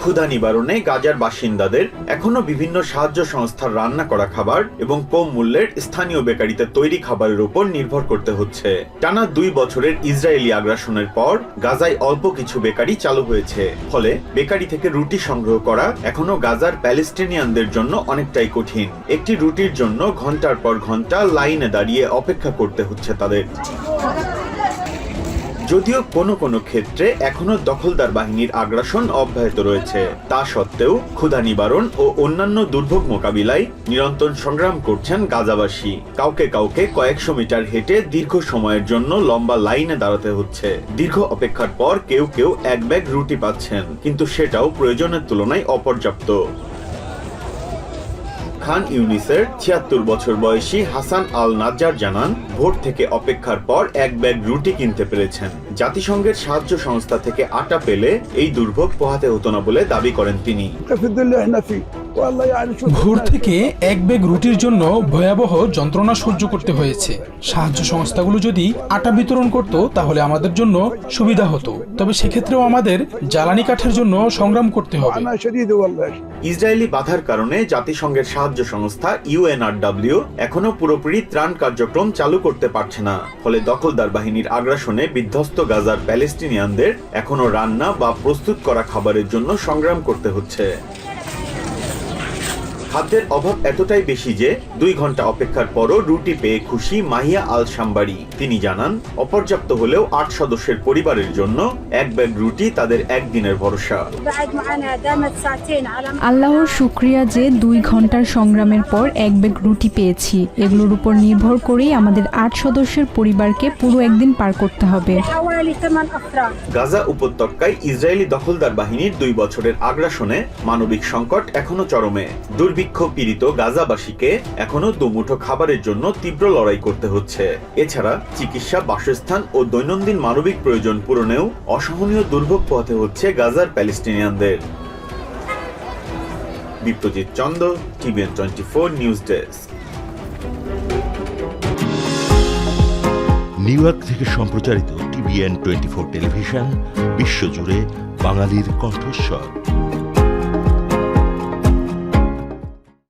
ক্ষুধা নিবারণে গাজার বাসিন্দাদের এখনও বিভিন্ন সাহায্য সংস্থার রান্না করা খাবার এবং কম মূল্যের স্থানীয় বেকারিতে তৈরি খাবারের উপর নির্ভর করতে হচ্ছে। টানা দুই বছরের ইসরায়েলি আগ্রাসনের পর গাজায় অল্প কিছু বেকারি চালু হয়েছে। ফলে বেকারি থেকে রুটি সংগ্রহ করা এখনও গাজার প্যালেস্টিনিয়ানদের জন্য অনেকটাই কঠিন। একটি রুটির জন্য ঘণ্টার পর ঘণ্টা লাইনে দাঁড়িয়ে অপেক্ষা করতে হচ্ছে তাদের। যদিও কোনো কোনো ক্ষেত্রে এখনও দখলদার বাহিনীর আগ্রাসন অব্যাহত রয়েছে। তা সত্ত্বেও ক্ষুধা নিবারণ ও অন্যান্য দুর্ভোগ মোকাবিলায় নিরন্তর সংগ্রাম করছেন গাজাবাসী। কাউকে কাউকে কয়েকশো মিটার হেঁটে দীর্ঘ সময়ের জন্য লম্বা লাইনে দাঁড়াতে হচ্ছে। দীর্ঘ অপেক্ষার পর কেউ কেউ এক ব্যাগ রুটি পাচ্ছেন, কিন্তু সেটাও প্রয়োজনের তুলনায় অপর্যাপ্ত। খান ইউনিসের ছিয়াত্তর বছর বয়সী হাসান আল নাজার জানান ভোট থেকে অপেক্ষার পর এক ব্যাগ রুটি কিনতে পেরেছেন। জাতিসংঘের সাহায্য সংস্থা থেকে আটা পেলে এই দুর্ভোগ পোহাতে হতো না বলে দাবি করেন তিনি। ভোর থেকে এক ব্যাগ রুটির জন্য ভয়াবহ যন্ত্রণা সহ্য করতে হয়েছে। সাহায্য সংস্থাগুলো যদি আটা বিতরণ করত তাহলে আমাদের জন্য সুবিধা হতো। তবে সেক্ষেত্রেও আমাদের জ্বালানি কাঠের জন্য সংগ্রাম করতে হবে। ইসরায়েলি বাধার কারণে জাতিসংঘের সাহায্য সংস্থা ইউএনআরডাব্লিউ এখনও পুরোপুরি ত্রাণ কার্যক্রম চালু করতে পারছে না। ফলে দখলদার বাহিনীর আগ্রাসনে বিধ্বস্ত গাজার প্যালেস্টিনিয়ানদের এখনও রান্না বা প্রস্তুত করা খাবারের জন্য সংগ্রাম করতে হচ্ছে। খাদ্যের অভাব এতটাই বেশি যে দুই ঘণ্টা অপেক্ষার পরও রুটি পেয়ে খুশি মাহিয়া আল সাম্বারি তিনি জানান অপর্যাপ্ত হলেও আট সদস্যের পরিবারের জন্য এক ব্যাগ রুটি তাদের একদিনের ভরসা। আল্লাহর শুক্রিয়া যে দুই ঘণ্টার সংগ্রামের পর এক ব্যাগ রুটি পেয়েছি এগুলোর উপর নির্ভর করেই আমাদের আট সদস্যের পরিবারকে পুরো একদিন পার করতে হবে। গাজা উপত্যকায় ইসরায়েলি দখলদার বাহিনীর দুই বছরের আগ্রাসনে মানবিক সংকট এখনও চরমে। দুর্বি দুর্ভিক্ষ পীড়িত গাজাবাসীকে এখনও দুমুঠো খাবারের জন্য তীব্র লড়াই করতে হচ্ছে। এছাড়া চিকিৎসা, বাসস্থান ও দৈনন্দিন মানবিক প্রয়োজন পূরণেও অসহনীয় দুর্ভোগ পোহাতে হচ্ছে গাজার প্যালেস্টিনিয়ানদের। Biprajit Chanda TVN twenty four news desk. New York থেকে সম্প্রচারিত টিভিএন টোয়েন্টি ফোর টেলিভিশন, বিশ্বজুড়ে বাঙালির কণ্ঠস্বর।